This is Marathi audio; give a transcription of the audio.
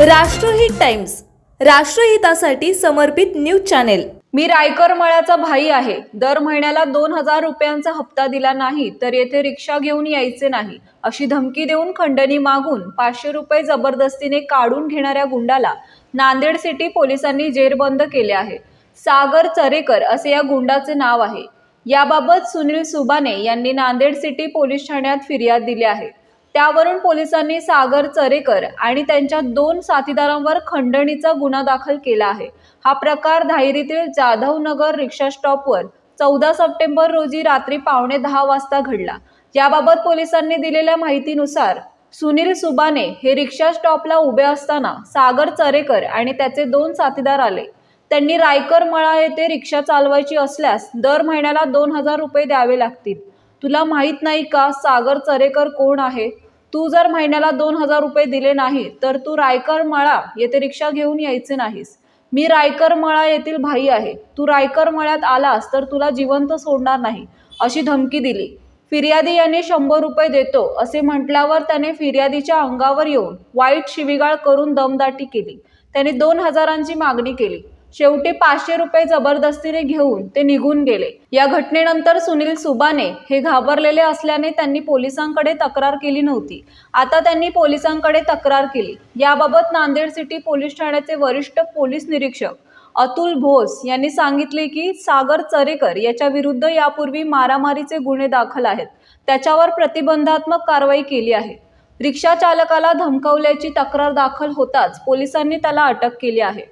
राष्ट्रहित टाइम्स राष्ट्रहितासाठी समर्पित न्यूज चॅनेल. मी रायकर मळ्याचा भाई आहे. दर महिन्याला दोन हजार रुपयांचा हप्ता दिला नाही तर येथे रिक्षा घेऊन यायचे नाही अशी धमकी देऊन खंडणी मागून पाचशे रुपये जबरदस्तीने काढून घेणाऱ्या गुंडाला नांदेड सिटी पोलिसांनी जेरबंद केले आहे. सागर चरेकर असे या गुंडाचे नाव आहे. याबाबत सुनील सुबाने यांनी नांदेड सिटी पोलीस ठाण्यात फिर्याद दिली आहे. त्यावरून पोलिसांनी सागर चरेकर आणि त्यांच्या दोन साथीदारांवर खंडणीचा गुन्हा दाखल केला आहे. हा प्रकार धायरीतील जाधव नगर रिक्षा स्टॉपवर चौदा सप्टेंबर रोजी रात्री पावणे दहा वाजता घडला. याबाबत पोलिसांनी दिलेल्या माहितीनुसार सुनील सुबाने हे रिक्षा स्टॉपला उभे असताना सागर चरेकर आणि त्याचे दोन साथीदार आले. त्यांनी रायकर मळा येथे रिक्षा चालवायची असल्यास दर महिन्याला दोन हजार रुपये द्यावे लागतील. तुला माहीत नाही का सागर चरेकर कोण आहे? तू जर महिन्याला दोन हजार रुपये दिले नाही तर तू रायकर मळा येथे रिक्षा घेऊन यायचे नाहीस. मी रायकर मळा येथील भाई आहे. तू रायकर मळ्यात आलास तर तुला जिवंत सोडणार नाही अशी धमकी दिली. फिर्यादी याने शंभर रुपये देतो असे म्हटल्यावर त्याने फिर्यादीच्या अंगावर येऊन वाईट शिविगाळ करून दमदाटी केली. त्याने दोन हजारांची मागणी केली. शेवटी पाचशे रुपये जबरदस्तीने घेऊन ते निघून गेले. या घटनेनंतर सुनील सुबाने हे घाबरलेले असल्याने त्यांनी पोलिसांकडे तक्रार केली नव्हती. आता त्यांनी पोलिसांकडे तक्रार केली. याबाबत नांदेड सिटी पोलीस ठाण्याचे वरिष्ठ पोलीस निरीक्षक अतुल भोस यांनी सांगितले की सागर चरेकर याच्या विरुद्ध यापूर्वी मारामारीचे गुन्हे दाखल आहेत. त्याच्यावर प्रतिबंधात्मक कारवाई केली आहे. रिक्षा चालकाला धमकावल्याची तक्रार दाखल होताच पोलिसांनी त्याला अटक केली आहे.